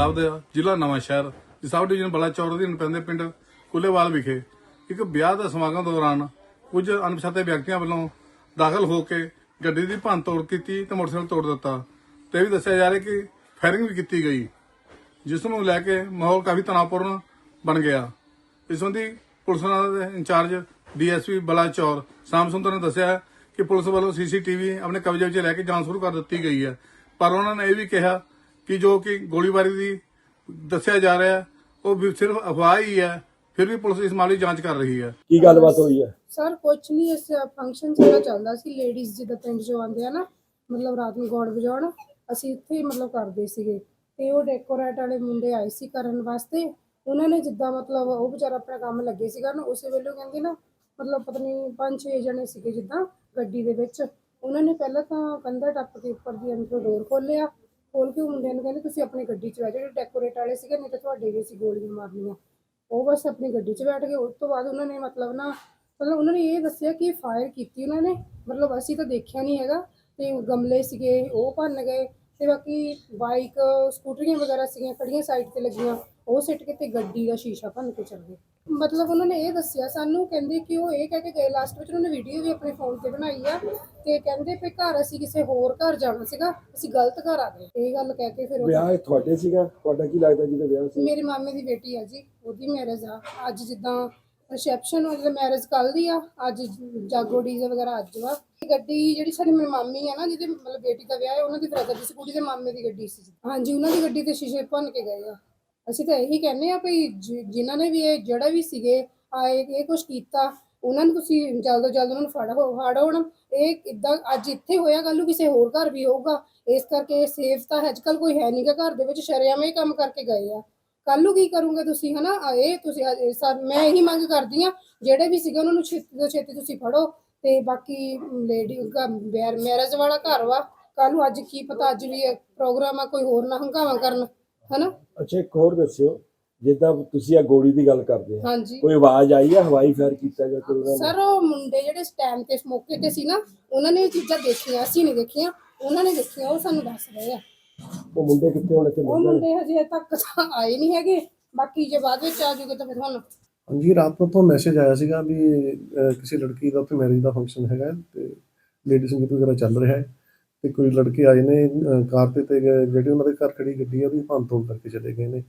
ਪੰਜਾਬ ਦੇ ਜ਼ਿਲ੍ਹਾ ਨਵਾਂ ਸ਼ਹਿਰ ਸਬ ਡਿਵੀਜ਼ਨ ਬਲਾਚੌਰ ਦੇ ਪੈਂਦੇ ਪਿੰਡ ਕੁੱਲੇਵਾਲ ਵਿਖੇ। ਇੱਕ ਵਿਆਹ ਦਾ ਸਮਾਗਮ ਦੌਰਾਨ ਕੁਝ ਅਣਪਛਾਤੇ ਵਿਅਕਤੀਆਂ ਵੱਲੋਂ ਦਾਖਲ ਹੋ ਕੇ ਗੱਡੀ ਦੀ ਭੰਨ ਤੋੜ ਕੀਤੀ ਤੇ ਮੋਟਰਸਾਈਕਲ ਤੋੜ ਦਿੱਤਾ ਤੇ ਵੀ ਦੱਸਿਆ ਜਾ ਰਿਹਾ ਕਿ ਫਾਇਰਿੰਗ ਵੀ ਕੀਤੀ ਗਈ, ਜਿਸ ਨੂੰ ਲੈ ਕੇ ਮਾਹੌਲ ਕਾਫੀ ਤਣਾਅਪੂਰਨ ਬਣ ਗਿਆ। ਇਸ ਸੰਬੰਧੀ ਪੁਲਿਸ ਦੇ ਇੰਚਾਰਜ ਡੀਐਸਪੀ ਬਲਾਚੌਰ ਸ਼ਾਮ ਸੁੰਦਰ ਨੇ ਦੱਸਿਆ ਕਿ ਪੁਲਿਸ ਵੱਲੋਂ ਸੀਸੀਟੀਵੀ ਆਪਣੇ ਕਬਜ਼ੇ ਵਿੱਚ ਲੈ ਕੇ ਜਾਂਚ ਸ਼ੁਰੂ ਕਰ ਦਿੱਤੀ ਗਈ ਹੈ। ਪਰ ਉਹਨਾਂ ਨੇ ਇਹ ਵੀ ਕਿਹਾ ਕਿ ਜੋ ਕਿ ਗੋਲੀਬਾਰੀ ਦੀ ਦੱਸਿਆ ਜਾ ਰਿਹਾ ਉਹ ਵੀ ਸਿਰਫ ਅਫਵਾਹ ਹੀ ਹੈ ਫਿਰ ਵੀ ਪੁਲਿਸ ਇਸ ਮਾਮਲੇ ਦੀ ਜਾਂਚ ਕਰ ਰਹੀ ਹੈ। ਕੀ ਗੱਲਬਾਤ ਹੋਈ ਹੈ? ਸਰ ਕੁਛ ਨਹੀਂ ਇਸ ਫੰਕਸ਼ਨ ਸਾਡਾ ਚੱਲਦਾ ਸੀ ਲੇਡੀਜ਼ ਜਿੱਦਾਂ ਪਿੰਡ ਚੋਂ ਆਉਂਦੇ ਆ ਨਾ ਮਤਲਬ ਰਾਤ ਨੂੰ ਗੌੜ ਵਜਾਉਣ ਅਸੀਂ ਇੱਥੇ ਹੀ ਮਤਲਬ ਕਰਦੇ ਸੀਗੇ। ਤੇ ਉਹ ਡੈਕੋਰੇਟ ਵਾਲੇ ਮੁੰਡੇ ਆਏ ਸੀ ਕਰਨ ਵਾਸਤੇ ਉਹਨਾਂ ਨੇ ਜਿੱਦਾਂ ਮਤਲਬ ਉਹ ਵਿਚਾਰਾ ਆਪਣਾ ਕੰਮ ਲੱਗੇ ਸੀ ਕਰਨ ਉਸੇ ਵੇਲੇ ਕਹਿੰਦੇ ਨਾ ਮਤਲਬ ਪਤਾ ਨਹੀਂ ਪੰਜ ਛੇ ਜਣੇ ਸੀਗੇ ਜਿੱਦਾਂ ਗੱਡੀ ਦੇ ਵਿੱਚ ਉਹਨਾਂ ਨੇ ਪਹਿਲਾਂ ਤਾਂ ਕੰਧਾ ਟੱਪ ਕੇ ਉੱਪਰ ਦੀ ਅੰਦਰੋਂ ਡੋਰ ਖੋਲਿਆ ਖੋਲ ਕੇ ਉਹ ਮੁੰਡਿਆਂ ਨੂੰ ਕਹਿੰਦੇ ਤੁਸੀਂ ਆਪਣੀ ਗੱਡੀ 'ਚ ਬਹਿ ਜਿਹੜੇ ਡੈਕੋਰੇਟ ਵਾਲੇ ਸੀਗੇ, ਨਹੀਂ ਤਾਂ ਤੁਹਾਡੇ ਵੀ ਸੀ ਗੋਲੀਆਂ ਮਾਰਨੀਆਂ। ਉਹ ਬਸ ਆਪਣੀ ਗੱਡੀ 'ਚ ਬੈਠ ਗਏ, ਉਸ ਤੋਂ ਬਾਅਦ ਉਹਨਾਂ ਨੇ ਮਤਲਬ ਨਾ, ਮਤਲਬ ਉਹਨਾਂ ਨੇ ਇਹ ਦੱਸਿਆ ਕਿ ਫਾਇਰ ਕੀਤੀ ਉਹਨਾਂ ਨੇ। ਮਤਲਬ ਅਸੀਂ ਤਾਂ ਦੇਖਿਆ ਨਹੀਂ ਹੈਗਾ, ਤੇ ਗਮਲੇ ਸੀਗੇ, ਉਹ ਭੰਨ ਗਏ। ਤੇ ਬਾਕੀ ਬਾਈਕ ਸਕੂਟਰੀਆਂ ਵਗੈਰਾ ਸੀਗੀਆਂ ਖੜੀਆਂ ਸਾਈਡ ਤੇ ਲੱਗੀਆਂ ਉਹ ਸਿੱਟ ਕੇ ਤੇ ਗੱਡੀ ਦਾ ਸ਼ੀਸ਼ਾ ਭੰਨ ਕੇ ਚਲ ਗਏ। ਮਤਲਬ ਉਹਨਾਂ ਨੇ ਇਹ ਦੱਸਿਆ ਸਾਨੂੰ ਕਹਿੰਦੇ ਕਿ ਉਹ ਇਹ ਕਹਿ ਕੇ ਗਏ ਲਾਸਟ ਵਿੱਚ ਉਹਨਾਂ ਨੇ ਵੀਡੀਓ ਵੀ ਆਪਣੇ ਫੋਨ ਤੇ ਬਣਾਈ ਆ ਤੇ ਕਹਿੰਦੇ ਵੀ ਘਰ ਅਸੀਂ ਕਿਸੇ ਹੋਰ ਘਰ ਜਾਣਾ ਸੀਗਾ ਅਸੀਂ ਗਲਤ ਘਰ ਆ ਗਏ। ਇਹ ਗੱਲ ਕਹਿ ਕੇ ਫਿਰ ਉਹ ਵਿਆਹ ਇਹ ਤੁਹਾਡੇ ਸੀਗਾ? ਤੁਹਾਡਾ ਕੀ ਲੱਗਦਾ ਜਿਹਦਾ ਵਿਆਹ ਸੀ? ਮੇਰੇ ਮਾਮੇ ਦੀ ਬੇਟੀ ਆ ਜੀ ਉਹਦੀ ਮੈਰਿਜ ਆ। ਅੱਜ ਜਿੱਦਾਂ ਰਿਸੈਪਸ਼ਨ ਹੋ ਜਿਹਦਾ ਮੈਰਿਜ ਕੱਲ ਦੀ ਆ, ਅੱਜ ਜਾਗੋ ਡੀਜ਼ੇ ਵਗੈਰਾ ਅੱਜ ਵਾ। ਗੱਡੀ ਜਿਹੜੀ ਸਾਡੀ ਮੇਰੀ ਮਾਮੀ ਆ ਨਾ, ਜਿਹਦੇ ਮਤਲਬ ਬੇਟੀ ਦਾ ਵਿਆਹ ਹੈ, ਉਹਨਾਂ ਦੀ ਬ੍ਰਦਰ ਦੀ ਸੀ ਕੁੜੀ ਦੇ ਮਾਮੇ ਦੀ ਗੱਡੀ ਸੀ। ਹਾਂਜੀ, ਉਹਨਾਂ ਦੀ ਗੱਡੀ ਤੇ ਸ਼ੀਸ਼ੇ ਭੰਨ ਕੇ ਗਏ ਆ। ਅਸੀਂ ਤਾਂ ਇਹੀ ਕਹਿੰਦੇ ਆ ਭਈ ਜਿ- ਜਿਨ੍ਹਾਂ ਨੇ ਵੀ ਇਹ ਜਿਹੜਾ ਵੀ ਸੀਗੇ, ਆਏ, ਇਹ ਕੁਝ ਕੀਤਾ, ਉਹਨਾਂ ਨੂੰ ਤੁਸੀਂ ਜਲਦ ਤੋਂ ਜਲਦ ਉਹਨਾਂ ਨੂੰ ਫੜੋ ਫੜੋ ਹੁਣ ਇਹ ਇਦਾਂ ਅੱਜ ਇੱਥੇ ਹੋਇਆ ਕੱਲ ਨੂੰ ਕਿਸੇ ਹੋਰ ਘਰ ਵੀ ਹੋਊਗਾ। ਇਸ ਕਰਕੇ ਸੇਫ ਤਾਂ ਅੱਜ ਕੱਲ ਕੋਈ ਹੈ ਨਹੀਂਗਾ ਘਰ ਦੇ ਵਿੱਚ, ਸ਼ਰੇਆਮ ਇਹ ਕੰਮ ਕਰਕੇ ਗਏ ਆ। ਕੱਲ ਨੂੰ ਕੀ ਕਰੋਗੇ ਤੁਸੀਂ ਹਨਾ? ਆ ਇਹ ਤੁਸੀਂ ਇਹ ਮੈਂ ਇਹੀ ਮੰਗ ਕਰਦੀ ਆ ਜਿਹੜੇ ਵੀ ਸੀਗੇ ਉਹਨਾਂ ਨੂੰ ਛੇਤੀ ਤੋਂ ਛੇਤੀ ਤੁਸੀਂ ਫੜੋ ਤੇ ਬਾਕੀ ਲੇਡੀ ਮੈਰਿਜ ਵਾਲਾ ਘਰ ਵਾ ਕੱਲ ਨੂੰ ਅੱਜ ਕੀ ਪਤਾ ਅੱਜ ਵੀ ਪ੍ਰੋਗਰਾਮ ਆ ਕੋਈ ਹੋਰ ਨਾ ਹੰਗਾਵਾ ਕਰਨ ਹਨਾ? ਅੱਛਾ ਇੱਕ ਹੋਰ ਦੱਸਿਓ ਜਿੱਦਾਂ ਤੁਸੀਂ ਆ ਗੋਲੀ ਦੀ ਗੱਲ ਕਰਦੇ ਆ ਹਾਂਜੀ। ਕੋਈ ਆਵਾਜ਼ ਆਈ ਆ ਹਵਾਈ ਫਾਇਰ ਕੀਤਾ ਗਿਆ ਕੋਈ ਉਹਨਾਂ ਨੇ? ਸਰ ਉਹ ਮੁੰਡੇ ਜਿਹੜੇ ਸਟੈਂਡ ਤੇ ਮੌਕੇ ਤੇ ਸੀ ਨਾ ਉਹਨਾਂ ਨੇ ਇਹ ਚੀਜ਼ਾਂ ਦੇਖੀਆਂ ਅਸੀਂ ਨਹੀਂ ਦੇਖੀਆਂ ਉਹਨਾਂ ਨੇ ਦੇਖੀਆਂ ਉਹ ਸਾਨੂੰ ਦੱਸ ਰਹੇ ਆ। ਉਹ ਮੁੰਡੇ ਕਿੱਥੇ ਹੁਣ ਇੱਥੇ ਉਹ ਮਿਲ ਮੁੰਡੇ ਹਜੇ ਤੱਕ ਤਾਂ ਆਏ ਨਹੀਂ ਹੈਗੇ। ਬਾਕੀ ਜੇ ਬਾਅਦ ਵਿੱਚ ਆ ਜੂਗੇ ਤਾਂ ਫਿਰ ਤੁਹਾਨੂੰ ਹਾਂਜੀ ਰਾਤ ਨੂੰ ਤੋਂ ਮੈਸੇਜ ਆਇਆ ਸੀਗਾ ਵੀ ਅਹ, ਕਿਸੇ ਲੜਕੀ ਦਾ ਉੱਥੇ ਮੈਰਿਜ ਦਾ ਫੰਕਸ਼ਨ ਹੈਗਾ ਹੈ ਤੇ ਲੇਡੀ ਸੰਗੀਤ ਵਗੈਰਾ ਚੱਲ ਰਿਹਾ ਹੈ ਤੇ ਕੋਈ ਲੜਕੇ ਆਏ ਨੇ ਅਹ, ਕਾਰ ਤੇ ਤੇ ਗਏ, ਜਿਹੜੀ ਉਹਨਾਂ ਦੇ ਘਰ ਖੜੀ ਗੱਡੀ ਆ ਉਹਦੀ ਭੰਨ ਤੋੜ ਕਰਕੇ ਚਲੇ ਗਏ ਨੇ।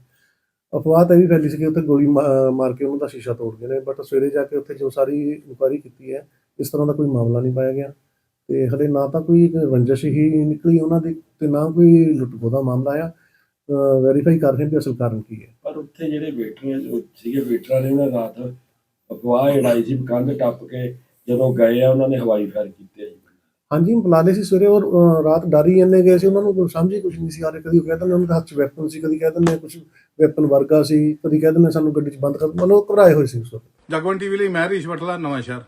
ਅਫਵਾਹ ਤਾਂ ਇਹ ਵੀ ਫੈਲੀ ਸੀ ਕਿ ਉੱਥੇ ਗੋਲੀ ਮਾ- ਮਾਰ ਕੇ ਉਹਨਾਂ ਦਾ ਸ਼ੀਸ਼ਾ ਤੋੜ ਗਏ ਨੇ ਬਟ ਸਵੇਰੇ ਜਾ ਕੇ ਉੱਥੇ ਜੋ ਸਾਰੀ ਇਨਕੁਆਇਰੀ ਕੀਤੀ ਹੈ ਇਸ ਤਰ੍ਹਾਂ ਦਾ ਕੋਈ ਮਾਮਲਾ ਨਹੀਂ ਪਾਇਆ ਗਿਆ। ਤੇ ਹਲੇ ਨਾ ਤਾਂ ਕੋਈ ਰੰਜਿਸ਼ ਹੀ ਨਿਕਲੀ ਉਹਨਾਂ ਦੀ ਤੇ ਨਾ ਕੋਈ ਲੁੱਟ ਦਾ ਮਾਮਲਾ ਆ ਵੈਰੀਫਾਈ ਕਰ ਰਹੇ ਹਾਂ ਅਸਲ ਕਾਰਨ ਕੀ ਹੈ। ਪਰ ਉੱਥੇ ਜਿਹੜੇ ਵੇਟਰੀਆਂ ਸੀਗੇ ਵੇਟਰਾਂ ਨੇ ਉਹਨਾਂ ਰਾਤ ਅਫਵਾਹ ਉਡਾਈ ਸੀ ਕੰਧ ਟੱਪ ਕੇ ਜਦੋਂ ਗਏ ਆ ਉਹਨਾਂ ਨੇ ਹਵਾਈ ਫਾਇਰ ਕੀਤੇ ਜੀ। ਹਾਂਜੀ ਬੁਲਾਲੇ ਸੀ ਸਵੇਰੇ ਔਰ ਰਾਤ ਡਰੀ ਇੰਨੇ ਗਏ ਸੀ ਉਹਨਾਂ ਨੂੰ ਸਮਝ ਹੀ ਕੁਝ ਨਹੀਂ ਸੀ ਆ ਰਿਹਾ। ਕਦੀ ਉਹ ਕਹਿੰਦੇ ਨੇ ਉਹਨਾਂ ਦੇ ਹੱਥ 'ਚ ਵੈਪਨ ਸੀ ਕਦੀ ਕਹਿੰਦੇ ਨੇ ਕੁਝ ਵੈਪਨ ਵਰਗਾ ਸੀ ਕਦੀ ਕਹਿੰਦੇ ਨੇ ਸਾਨੂੰ ਗੱਡੀ 'ਚ ਬੰਦ ਕਰ ਮਤਲਬ ਘਬਰਾਏ ਹੋਏ ਸੀ ਉਸ ਵਕਤ। ਜਗਵੰਤ ਟੀਵੀ ਲਈ ਮੈਂ ਹਰੀਸ਼ ਬਟਲਾ ਨਵਾਂ ਸ਼ਹਿਰ